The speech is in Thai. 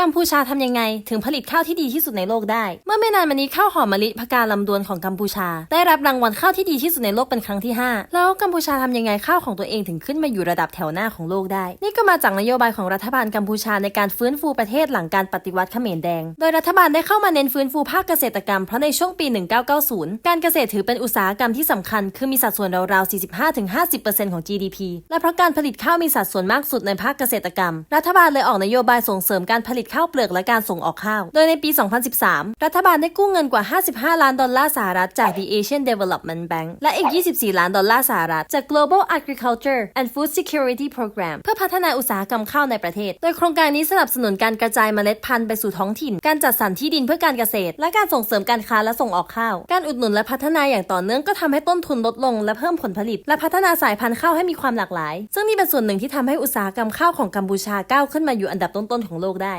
กัมพูชาทำยังไง ถึงผลิตข้าวที่ดีที่สุดในโลกได้ เมื่อไม่นานมานี้ข้าวหอมมะลิพกาลำดวนของกัมพูชา ได้รับรางวัลข้าวที่ดีที่สุดในโลกเป็นครั้งที่ 5 แล้วกัมพูชาทำยังไงข้าวของตัวเองถึงขึ้นมาอยู่ระดับแถวหน้าของโลกได้ นี่ก็มาจากนโยบายของรัฐบาลกัมพูชาในการฟื้นฟูประเทศหลังการปฏิวัติเขมรแดง โดยรัฐบาลได้เข้ามาเน้นฟื้นฟูภาคเกษตรกรรมเพราะในช่วงปี 1990 การเกษตรถือเป็นอุตสาหกรรมที่สำคัญ คือมีสัดส่วนราวๆ 45-50%ของ GDP และเพราะการผลิตข้าวมีสัดส่วนมากสุดในภาคเกษตรกรรม รัฐบาลเลยออกนโยบายส่งเสริมการผลิตข้าวเปลือกและการส่งออกข้าว โดยในปี 2013 รัฐบาลได้กู้เงินกว่า 55 ล้านดอลลาร์สหรัฐจาก The Asian Development Bank และอีก 24 ล้านดอลลาร์สหรัฐจาก Global Agriculture and Food Security Program เพื่อพัฒนาอุตสาหกรรมข้าวในประเทศ โดยโครงการนี้สนับสนุนการกระจายเมล็ดพันธุ์ไปสู่ท้องถิ่น การจัดสรรที่ดินเพื่อการเกษตร และการส่งเสริมการค้าและส่งออกข้าว การอุดหนุนและพัฒนาอย่างต่อเนื่องก็ทำให้ต้นทุนลดลงและเพิ่มผลผลิต และพัฒนาสายพันธุ์ข้าวให้มีความหลากหลาย ซึ่งนี่เป็นส่วนหนึ่งที่ทำให้อุตสาหกรรมข้าวของกัมพูชาก้าวขึ้นมาอยู่อันดับต้นๆของโลกได้